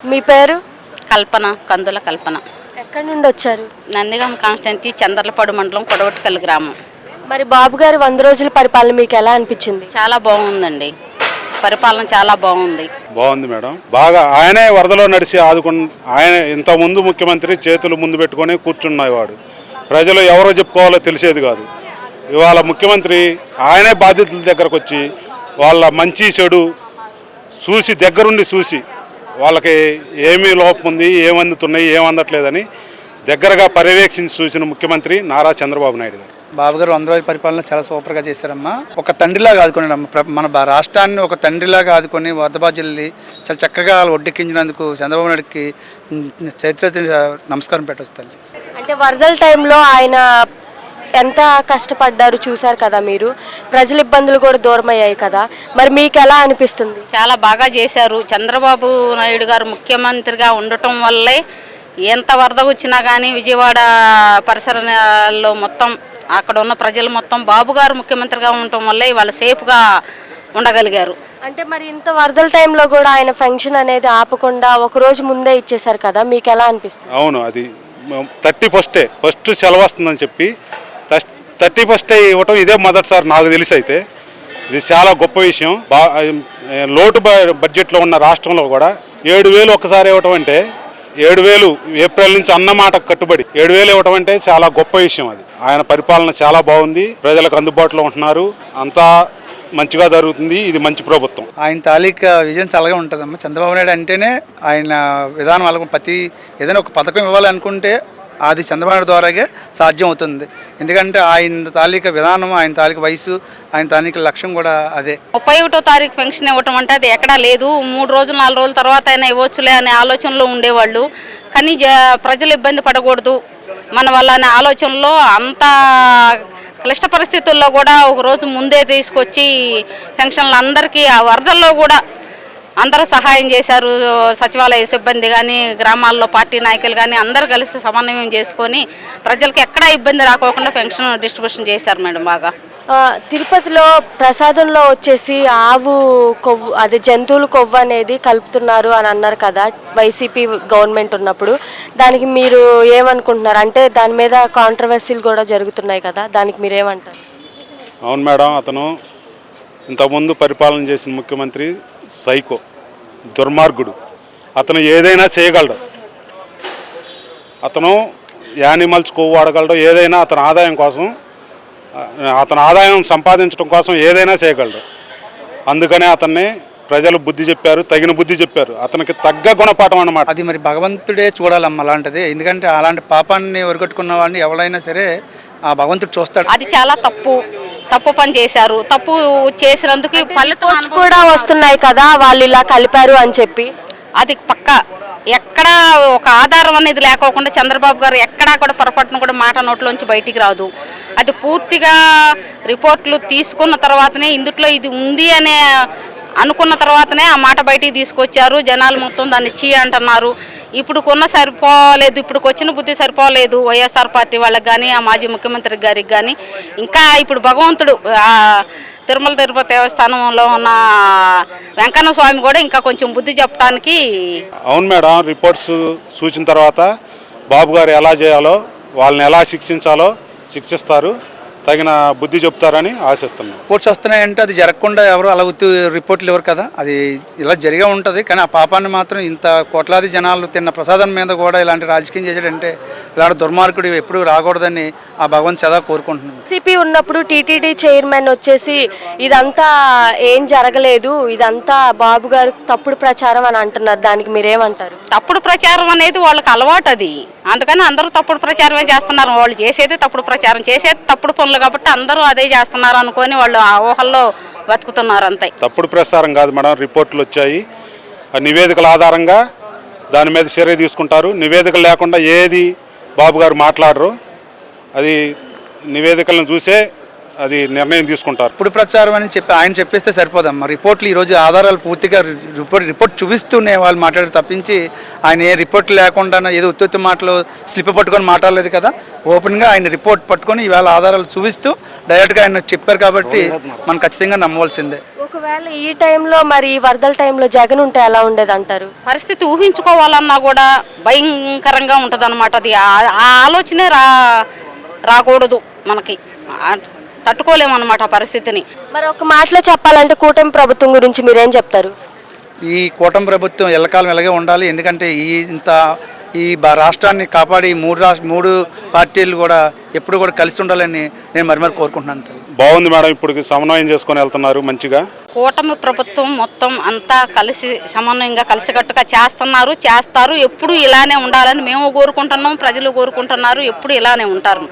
మీ పేరు? కల్పన కందుల కల్పన. ఎక్కడి నుండి వచ్చారు? నందిగామ కాన్స్టెన్సీ చంద్రలపాడు మండలం కొడవటికల్ గ్రామం. మరి బాబు గారి వంద రోజుల పరిపాలన మీకు ఎలా అనిపించింది? చాలా బాగుందండి. పరిపాలన చాలా బాగుంది. బాగుంది మేడం. బాగా ఆయనే వరదలో నడిచి ఆదుకుని ఆయన ఇంత ముందు ముఖ్యమంత్రి చేతులు ముందు పెట్టుకొని కూర్చున్నవాడు ప్రజలు ఎవరో చెప్పుకోవాలో తెలిసేది కాదు. ఇవాళ ముఖ్యమంత్రి ఆయనే బాధితుల దగ్గరకు వచ్చి వాళ్ళ మంచి చెడు చూసి దగ్గరుండి చూసి వాళ్ళకి ఏమి లోపం ఉంది ఏమి అందుతున్నాయి ఏం అందట్లేదని దగ్గరగా పర్యవేక్షించి చూసిన ముఖ్యమంత్రి నారా చంద్రబాబు నాయుడు గారు. బాబు గారు వంద రోజుల పరిపాలన చాలా సూపర్గా చేశారమ్మా. ఒక తండ్రిలాగా ఆదుకున్నాడమ్మ ప్ర- మన బా- రాష్ట్రాన్ని ఒక తండ్రిలాగా ఆదుకొని వద్ద బాధ్యుల్ని చాలా చక్కగా వాళ్ళు ఒడ్డెక్కించినందుకు చంద్రబాబు నాయుడుకి చరిత్ర నమస్కారం పెట్టొచ్చు తల్లి. అంటే వరదల టైంలో ఆయన ఎంత కష్టపడ్డారు చూశారు కదా మీరు? ప్రజల ఇబ్బందులు కూడా దూరం అయ్యాయి కదా. మరి మీకు ఎలా అనిపిస్తుంది? చాలా బాగా చేశారు. చంద్రబాబు నాయుడు గారు ముఖ్యమంత్రిగా ఉండటం వల్లే ఎంత వరద వచ్చినా కానీ విజయవాడ పరిసరాల్లో మొత్తం అక్కడ ఉన్న ప్రజలు మొత్తం బాబు గారు ముఖ్యమంత్రిగా ఉండటం వల్లే వాళ్ళు సేఫ్గా ఉండగలిగారు. అంటే మరి ఇంత వరదల టైంలో కూడా ఆయన ఫంక్షన్ అనేది ఆపకుండా ఒక రోజు ముందే ఇచ్చేశారు కదా. మీకు ఎలా అనిపిస్తుంది? అవును అది థర్టీ ఫస్టే ఫస్ట్ సెలవు వస్తుందని చెప్పి థర్టీ ఫస్ట్ ఇవ్వటం ఇదే మొదటిసారి నాకు తెలిసి అయితే. ఇది చాలా గొప్ప విషయం. బా లోటు బ- బడ్జెట్లో ఉన్న రాష్ట్రంలో కూడా ఏడు వేలు ఒకసారి ఇవ్వటం అంటే ఏడు వేలు ఏప్రిల్ నుంచి అన్నమాట కట్టుబడి ఏడు వేలు ఇవ్వటం అంటే చాలా గొప్ప విషయం అది. ఆయన పరిపాలన చాలా బాగుంది. ప్రజలకు అందుబాటులో ఉంటున్నారు. అంతా మంచిగా జరుగుతుంది. ఇది మంచి ప్రభుత్వం. ఆయన తాలూకా విజయం చల్లగా ఉంటుందమ్మా. చంద్రబాబు నాయుడు అంటేనే ఆయన విధానం వాళ్ళకు ప్రతి ఏదైనా ఒక పథకం ఇవ్వాలనుకుంటే అది చంద్రబాబు ద్వారాగే సాధ్యం అవుతుంది ఎందుకంటే ఆయన తాలూకా విధానం ఆయన తాలూకా వయసు ఆయన తాలూకా లక్ష్యం కూడా అదే. ముప్పై ఒకటో తారీఖు పెన్షన్ ఇవ్వటం అంటే అది ఎక్కడా లేదు. మూడు రోజులు నాలుగు రోజుల తర్వాత అయినా ఇవ్వచ్చులే అనే ఆలోచనలో ఉండేవాళ్ళు. కానీ ప్రజలు ఇబ్బంది పడకూడదు. మన వల్ల అనే ఆలోచనలో అంత క్లిష్ట పరిస్థితుల్లో కూడా ఒకరోజు ముందే తీసుకొచ్చి పెన్షన్లు అందరికీ ఆ వరదల్లో కూడా అందరూ సహాయం చేశారు సచివాలయ సిబ్బంది కానీ గ్రామాల్లో పార్టీ నాయకులు కానీ అందరూ కలిసి సమన్వయం చేసుకొని ప్రజలకు ఎక్కడా ఇబ్బంది రాకోకుండా పెన్షన్ డిస్ట్రిబ్యూషన్ చేశారు మేడం బాగా. తిరుపతిలో ప్రసాదంలో వచ్చేసి ఆవు కొవ్వు అదే జంతువుల కొవ్వు అనేది కలుపుతున్నారు అని అన్నారు కదా వైసీపీ గవర్నమెంట్ ఉన్నప్పుడు. దానికి మీరు ఏమనుకుంటున్నారు? అంటే దాని మీద కాంట్రవర్సీలు కూడా జరుగుతున్నాయి కదా దానికి మీరు ఏమంటారు? అవును మేడం అతను ఇంతకుముందు పరిపాలన చేసిన ముఖ్యమంత్రి సైకో దుర్మార్గుడు. అతను ఏదైనా చేయగలడు. అతను యానిమల్స్ కొవ్వు వాడగలడు ఏదైనా అతని ఆదాయం కోసం అతని ఆదాయం సంపాదించడం కోసం ఏదైనా చేయగలడు. అందుకనే అతన్ని ప్రజలు బుద్ధి చెప్పారు తగిన బుద్ధి చెప్పారు. అతనికి తగ్గ గుణపాఠం అన్నమాట. అది మరి భగవంతుడే చూడాలమ్మ అలాంటిది. ఎందుకంటే అలాంటి పాపాన్ని ఒరగొట్టుకున్న వాడిని ఎవరైనా సరే ఆ భగవంతుడు చూస్తాడు. అది చాలా తప్పు. తప్పు పని చేశారు. తప్పు చేసినందుకు ఫలితం కూడా వస్తున్నాయి కదా వాళ్ళు ఇలా కలిపారు అని చెప్పి. అది పక్క. ఎక్కడా ఒక ఆధారం అనేది లేకోకుండా చంద్రబాబు గారు ఎక్కడా కూడా పొరపాటున కూడా మాట నోట్లోంచి బయటికి రాదు. అది పూర్తిగా రిపోర్ట్లు తీసుకున్న తర్వాతనే ఇందుట్లో ఇది ఉంది అనే అనుకున్న తర్వాతనే ఆ మాట బయటికి తీసుకొచ్చారు. జనాలు మొత్తం దాన్ని చీ అంటున్నారు. ఇప్పుడు కొన్న సరిపోలేదు ఇప్పుడు వచ్చిన బుద్ధి సరిపోలేదు వైఎస్ఆర్ పార్టీ వాళ్ళకి కానీ ఆ మాజీ ముఖ్యమంత్రి గారికి కానీ ఇంకా ఇప్పుడు భగవంతుడు తిరుమల తిరుపతి దేవస్థానంలో ఉన్న వెంకన్న స్వామి కూడా ఇంకా కొంచెం బుద్ధి చెప్పడానికి అవును మేడం రిపోర్ట్స్ సూచిన తర్వాత బాబు గారు ఎలా చేయాలో వాళ్ళని ఎలా శిక్షించాలో శిక్షిస్తారు. తగిన బుద్ధి చెప్తారని ఆశిస్తున్నాం. రిపోర్ట్స్ వస్తున్నాయంటే అది జరగకుండా ఎవరు అలా ఉత్తి రిపోర్ట్లు ఇవ్వరు కదా? అది ఇలా జరిగే ఉంటుంది. కానీ ఆ పాపాన్ని మాత్రం ఇంత కోట్లాది జనాలు తిన్న ప్రసాదం మీద కూడా ఇలాంటి రాజకీయం చేసాడంటే ఇలాంటి దుర్మార్గుడు ఎప్పుడు రాకూడదని ఆ భగవంత్ సదా కోరుకుంటున్నాను. సిపి ఉన్నప్పుడు టీటీడీ చైర్మన్ వచ్చేసి ఇదంతా ఏం జరగలేదు ఇదంతా బాబు గారు తప్పుడు ప్రచారం అని అంటున్నారు. దానికి మీరేమంటారు? తప్పుడు ప్రచారం అనేది వాళ్ళకి అలవాటు అది. అందుకని అందరూ తప్పుడు ప్రచారమే చేస్తున్నారు. వాళ్ళు చేసేది తప్పుడు ప్రచారం చేసేది తప్పుడు పనులు కాబట్టి అందరూ అదే చేస్తున్నారు అనుకొని వాళ్ళు ఆ ఊహల్లో బతుకుతున్నారు అంతే. తప్పుడు ప్రసారం కాదు మేడం రిపోర్ట్లు వచ్చాయి. ఆ నివేదికల ఆధారంగా దాని మీద చర్య తీసుకుంటారు. నివేదికలు లేకుండా ఏది బాబు గారు మాట్లాడరు. అది నివేదికలను చూసే అది నిర్ణయం తీసుకుంటారు. ఇప్పుడు ప్రచారం అని చెప్పి ఆయన చెప్పేస్తే సరిపోదమ్మా. రిపోర్ట్లు ఈరోజు ఆధారాలు పూర్తిగా రిపోర్ట్ రిపోర్ట్ చూపిస్తూనే వాళ్ళు మాట్లాడి తప్పించి ఆయన ఏ రిపోర్ట్ లేకుండా ఏదో ఉత్తుత్తి మాటలు స్లిప్ పట్టుకొని మాట్లాడలేదు కదా. ఓపెన్గా ఆయన రిపోర్ట్ పట్టుకొని ఈవేళ ఆధారాలు చూపిస్తూ డైరెక్ట్గా ఆయన చెప్పారు కాబట్టి మనం ఖచ్చితంగా నమ్మవలసిందే. ఒకవేళ ఈ టైంలో మరి ఈ వరదల టైంలో జగన్ ఉంటే ఎలా ఉండేది అంటారు పరిస్థితి ఊహించుకోవాలన్నా కూడా భయంకరంగా ఉంటుంది అనమాట అది ఆ- ఆలోచనే రా రాకూడదు మనకి. తట్టుకోలేమన్నమాట ఆ పరిస్థితిని. మరి ఒక మాటలో చెప్పాలంటే కూటమి ప్రభుత్వం గురించి మీరేం చెప్తారు? ఈ కూటమి ప్రభుత్వం ఎల్లకాలం ఇలాగే ఉండాలి. ఎందుకంటే ఈ ఇంత ఈ రాష్ట్రాన్ని కాపాడి ఈ మూడు రాష్ట్ర మూడు పార్టీలు కూడా ఎప్పుడు కూడా కలిసి ఉండాలని నేను మరి మరి కోరుకుంటున్నాను. బాగుంది మేడం ఇప్పుడు సమన్వయం చేసుకొని వెళ్తున్నారు మంచిగా. కూటమి ప్రభుత్వం మొత్తం అంతా కలిసి సమన్వయంగా కలిసికట్టుగా చేస్తున్నారు చేస్తారు. ఎప్పుడు ఇలానే ఉండాలని మేము కోరుకుంటున్నాం ప్రజలు కోరుకుంటున్నారు ఎప్పుడు ఇలానే ఉంటారు.